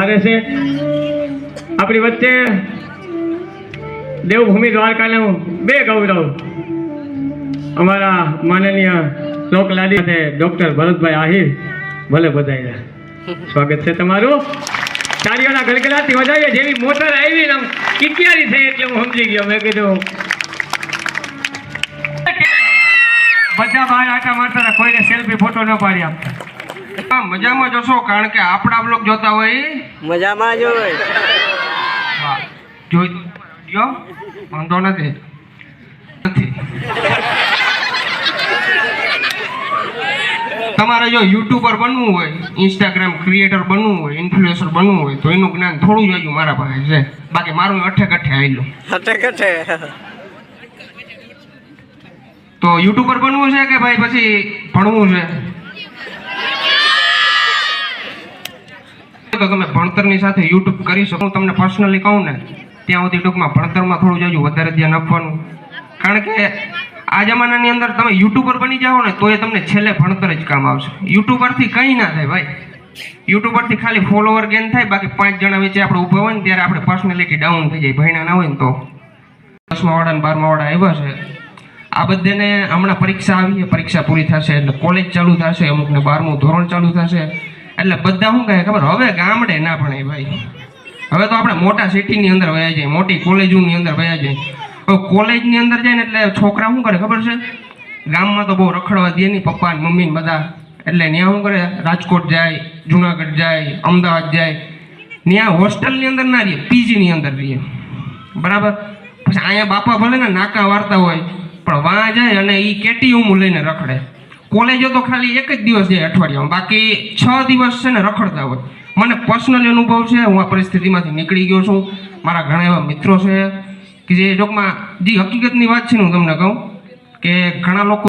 આવે છે? આપણી વચ્ચે દેવભૂમિ દ્વારકાનું બે ગૌરવ. અમારા માનનીય લોકલાદી અને ડોક્ટર ભરતભાઈ આહિર, ભલે બધાય સ્વાગત છે તમારું. તાળીઓના ગલગલાથી વધારીએ જેવી મોટર આવી આમ કિકિયારી થઈ એટલે હું સમજી ગયો. મેં કીધું, બધા બહાર આટા મારતા કોઈને સેલ્ફી ફોટો ન પાડી આપતા. મજામાં જશો કારણ કે આપણા બ્લોગ જોતા હોય મજામાં જ હોય. હા, જોઈ જો. વાંધો નથી. તમારે જો યુટ્યુબર બનવું હોય ઇન્સ્ટાગ્રામ ક્રિએટર બનવું હોય ઇન્ફ્લુએન્સર બનવું હોય તો એનું જ્ઞાન થોડું જ હજુ મારા પાસે છે. બાકી મારું અઠે કઠે આવેલું અઠે. કઠે તો યુટ્યુબર બનવું છે કે ભાઈ પછી ભણવું છે? તો તમે ભણતરની સાથે યુટ્યુબ કરી શકો. તમને પર્સનલી કહું ને, ત્યાં સુધી ટૂંકમાં ભણતરમાં થોડું જાજુ વધારે ધ્યાન આપવાનું. કારણ કે આ જમાનાની અંદર તમે યુટ્યુબર બની જાઓ ને, તો એ તમને છેલ્લે ભણતર જ કામ આવશે. યુટ્યુબરથી કંઈ ના થાય ભાઈ. યુટ્યુબરથી ખાલી ફોલોવર ગેન થાય, બાકી પાંચ જણા વચ્ચે આપણે ઊભા હોય ને, ત્યારે આપણે પર્સનાલિટી ડાઉન થઈ જાય. ભણ્યા ના હોય ને તો. દસમા વાળા ને બારમા વાળા આવ્યા છે. આ બધાને હમણાં પરીક્ષા આવી પરીક્ષા પૂરી થશે એટલે કોલેજ ચાલુ થશે, અમુકને બારમું ધોરણ ચાલુ થશે. એટલે બધા શું કહે? ખબર? હવે ગામડે ના ભણે ભાઈ. હવે તો આપણે મોટા સિટીની અંદર વયા જાય, મોટી કોલેજોની અંદર વયા જાય. હવે કોલેજની અંદર જાય ને એટલે છોકરા શું કરે ખબર છે? ગામમાં તો બહુ રખડવા દે નહીં, પપ્પા ને મમ્મી ને બધા. એટલે ત્યાં શું કરે? રાજકોટ જાય, જુનાગઢ જાય, અમદાવાદ જાય. ત્યાં હોસ્ટેલની અંદર ના રહીએ પીજીની અંદર રહીએ. બરાબર? પછી અહીંયા બાપા ભલે ને નાકા વાર્તા હોય, પણ વાં જાય અને એ કેટી હું લઈને રખડે. કોલેજો તો ખાલી એક જ દિવસ જાય અઠવાડિયામાં. બાકી છ દિવસ છે ને રખડતા હોય. મને પર્સનલી અનુભવ છે, હું આ પરિસ્થિતિમાંથી નીકળી ગયો છું. મારા ઘણા એવા મિત્રો છે, કે જે ટૂંકમાં જે હકીકતની વાત છે ને હું તમને કહું, કે ઘણા લોકો